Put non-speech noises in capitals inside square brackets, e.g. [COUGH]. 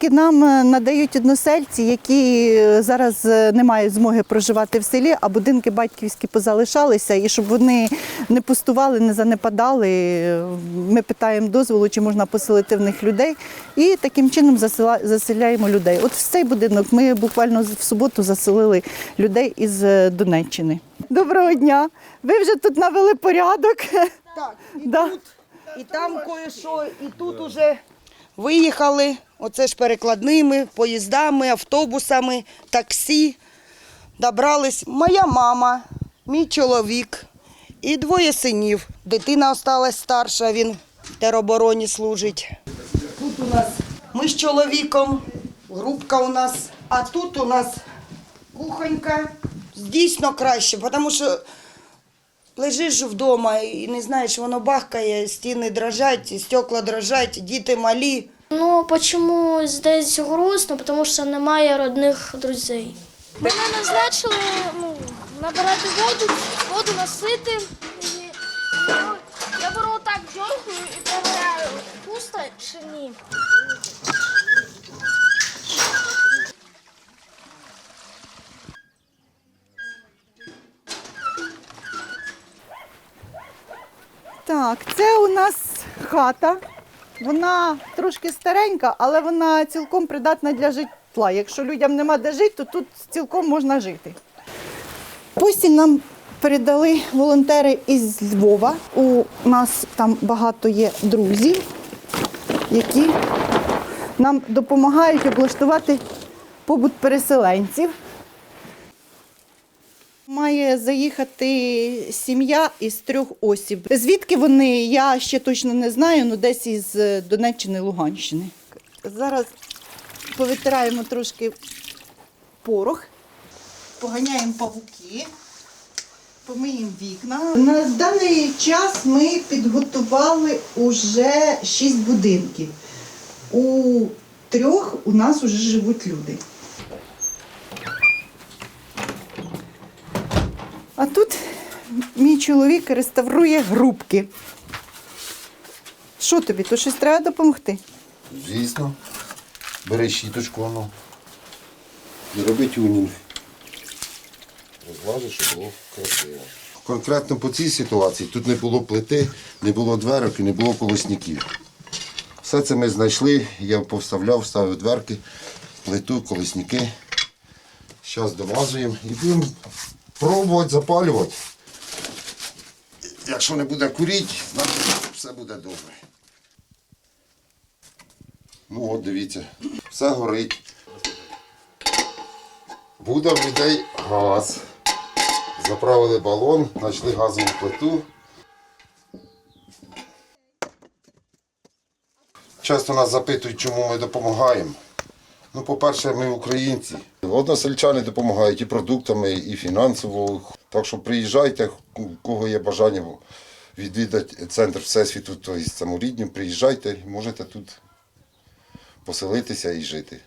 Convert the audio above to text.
Будинки нам е, надають односельці, які е, зараз е, не мають змоги проживати в селі, а будинки батьківські позалишалися, і щоб вони не пустували, не занепадали. Ми питаємо дозволу, чи можна поселити в них людей, і таким чином заселяємо людей. От в цей будинок ми буквально в суботу заселили людей із Донеччини. Доброго дня! Ви вже тут навели порядок. Так, і [LAUGHS] Да. тут, і там кое-що, і тут уже виїхали. Оце ж перекладними, поїздами, автобусами, таксі. Добрались моя мама, мій чоловік і двоє синів. Дитина осталась старша, він в теробороні служить. Тут у нас ми з чоловіком, групка у нас, а тут у нас кухонька. Дійсно краще, тому що Лежиш вдома і не знаєш, воно бахкає, стіни дрожать, стекла дрожать, діти малі. Ну, почему здесь грустно? Потому що немає родних друзей. Мене назначили ну, набирати воду, воду носити. І, ну, я беру так дьоргаю і перевіряю, пусто чи ні. Так, це у нас хата. Вона трошки старенька, але вона цілком придатна для житла. Якщо людям нема де жити, то тут цілком можна жити. Постіль нам передали волонтери із Львова. У нас там багато є друзів, які нам допомагають облаштувати побут переселенців. Має заїхати сім'я із трьох осіб. Звідки вони, я ще точно не знаю, ну десь із е, Донеччини, Луганщини. Зараз повитираємо трошки порох, поганяємо павуки, помиємо вікна. На даний час ми підготували уже шість будинків. У трьох у нас вже живуть люди. А тут мій чоловік реставрує грубки. Що тобі? То щось треба допомогти? Звісно. Бери щіточку воно. І роби тюнінг. Розважиш, щоб було красиво. Конкретно по цій ситуації тут не було плити, не було дверок і не було колосників. Все це ми знайшли, я повставляв, ставив дверки, плиту, колесники. Зараз домазуємо і будемо пробувати запалювати. Якщо не буде курити, значить все буде добре. Ну от дивіться, все горить. Буде в людей газ. Заправили балон, знайшли газову плиту. Часто нас запитують, чому ми допомагаємо. Ну, по-перше, ми українці. Односельчани допомагають і продуктами, і фінансово. Так що приїжджайте, у кого є бажання відвідати центр Всесвіту, тобто саморідню, приїжджайте, можете тут поселитися і жити.